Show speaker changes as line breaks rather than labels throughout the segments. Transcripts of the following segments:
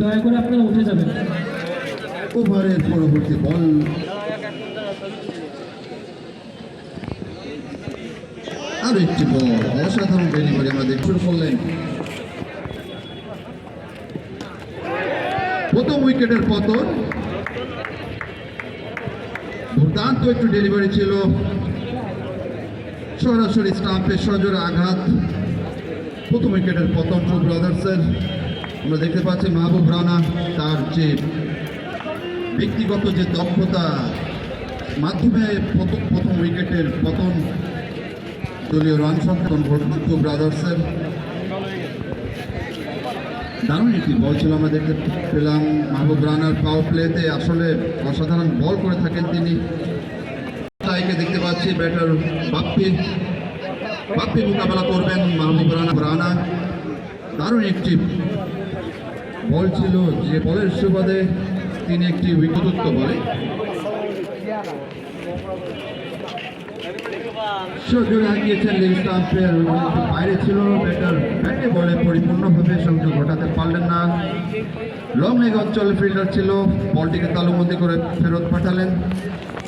দয়া করে আপনারা
পরবর্তী বল। আরও একটি বল। অসাধারণ ডেলিভারি আমরা দেখতে করলেন। প্রথম উইকেটের পতন। দুর্দান্ত একটু ডেলিভারি ছিল। সরাসরি স্টাম্পের সজোরে আঘাত। প্রথম উইকেটের পতন টু ব্রাদার্সের আমরা দেখতে পাচ্ছি মাহবুব রানা, তার যে ব্যক্তিগত যে দক্ষতা, মাধ্যমে প্রথম প্রথম উইকেটের পতন, দলীয় রান সংখ্যা টু ব্রাদার্সের। দারুণ একটি বল ছিল, আমরা দেখতে পেলাম মাহবুব রানার পাওয়ার প্লেতে আসলে অসাধারণ বল করে থাকেন তিনি। দেখতে পাচ্ছি, ব্যাটার বাপ্পি। বাপ্পি মোকাবেলা করবেন মাহবুব রানা রানা। দারুণ একটি বল ছিল যে বলের সুবাদে তিনি একটি উইকেটত্ব বলে। বাইরে ছিল ব্যাটার ব্যাটে বলে পরিপূর্ণভাবে সংযোগ ঘটাতে পারলেন না। লং লেগ অঞ্চল ফিল্ডার ছিল, বলটিকে তালুবন্দি করে ফেরত পাঠালেন।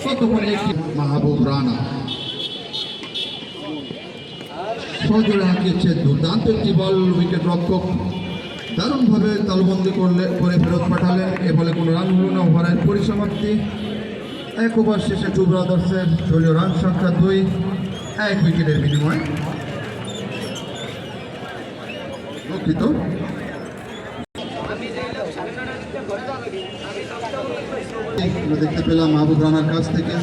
ততক্ষণে একটি মাহবুব রানা। সজোরে হাঁকিয়েছে দুর্দান্ত একটি বল, উইকেট রক্ষক। দারুণভাবে তালুবন্দি করলে, করে ফেরত পাঠালেন এ বলে কোনো রান হলো না, ওভারের পরিসমাপ্তি। এক ওভার শেষে টু ব্রাদার্সের দলীয় রান সংখ্যা দুই, এক উইকেটের বিনিময়। দুঃখিত। দেখতে পেলাম মাহবুব রানার কাছ থেকে।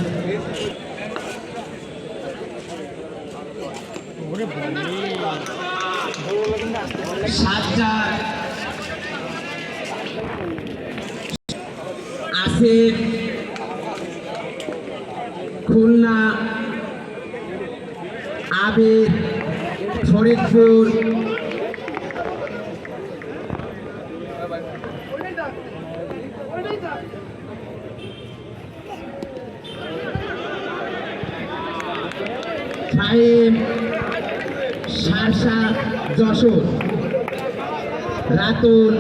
সাতটা আসিফ খুলনা আবির ফরিদপুর ফাইম সারসা যশোর রাতুল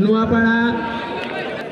নোয়াপাড়া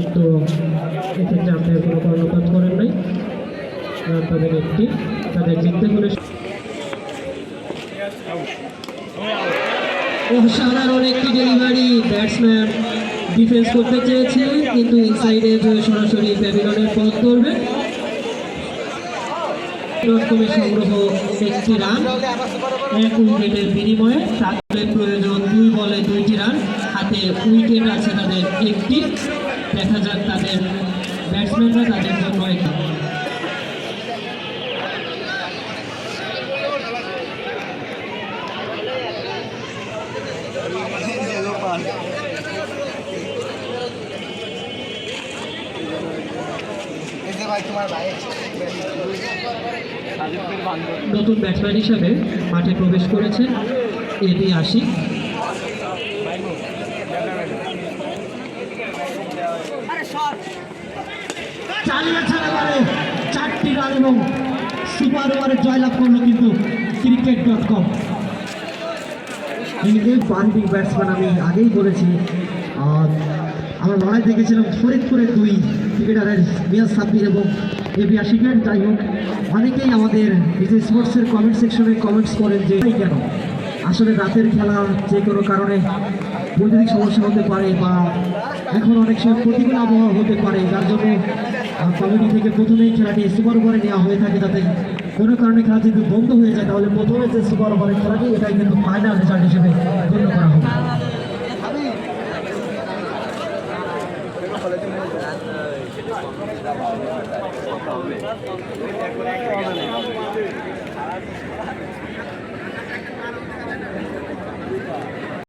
কিন্তু এক্ষেত্রে আপনার কোনো কর্ণপাত করেন নাই। পাবেন একটি তাদের জিততে হলে অসাধারণ একটি ডেলিভারি ব্যাটসম্যান ডিফেন্স করতে চেয়েছিলেন কিন্তু ইনসাইডে সরাসরি প্যাভিলনের পথ রকমের সংগ্রহ একটি রান। এক উইকেটের বিনিময়ে তাদের প্রয়োজন দুই বলে দুইটি রান। হাতে উইকেট আছে তাদের একটি। তাদের ব্যাটসম্যানরা তাদের জন্য একটি নতুন ব্যাটসম্যান হিসাবে মাঠে প্রবেশ করেছেন এবি আশিক।
চালিয়েছেন এবারে চারটি রান এবং সুপার ওভারে জয়লাভ করল কিন্তু ক্রিকেট ডট কম এই পান্ডিং ব্যাটসম্যান আমি আগেই বলেছি আর আমরা লড়াই দেখেছিলাম ফরিদপুরের দুই ক্রিকেটারের মিয়াজ সাব্বির এবং এবি আশিকের যাই হোক, অনেকেই আমাদের যে স্পোর্টসের কমেন্ট সেকশনে কমেন্টস করেন যে কেন? আসলে রাতের খেলা যে কোনো কারণে বৈদ্যুতিক সমস্যা হতে পারে বা এখন অনেক সময় প্রতিকূল আবহাওয়া হতে পারে, যার জন্য কমিটি থেকে প্রথমেই খেলাটি সুপার ওভারে নেওয়া হয়ে থাকে যাতে কোনো কারণে খেলা যদি বন্ধ হয়ে যায়, তাহলে প্রথমে যে সুপার ওভারের খেলাটি, এটাই কিন্তু ফাইনাল রেজাল্ট হিসেবে গণ্য করা হবে।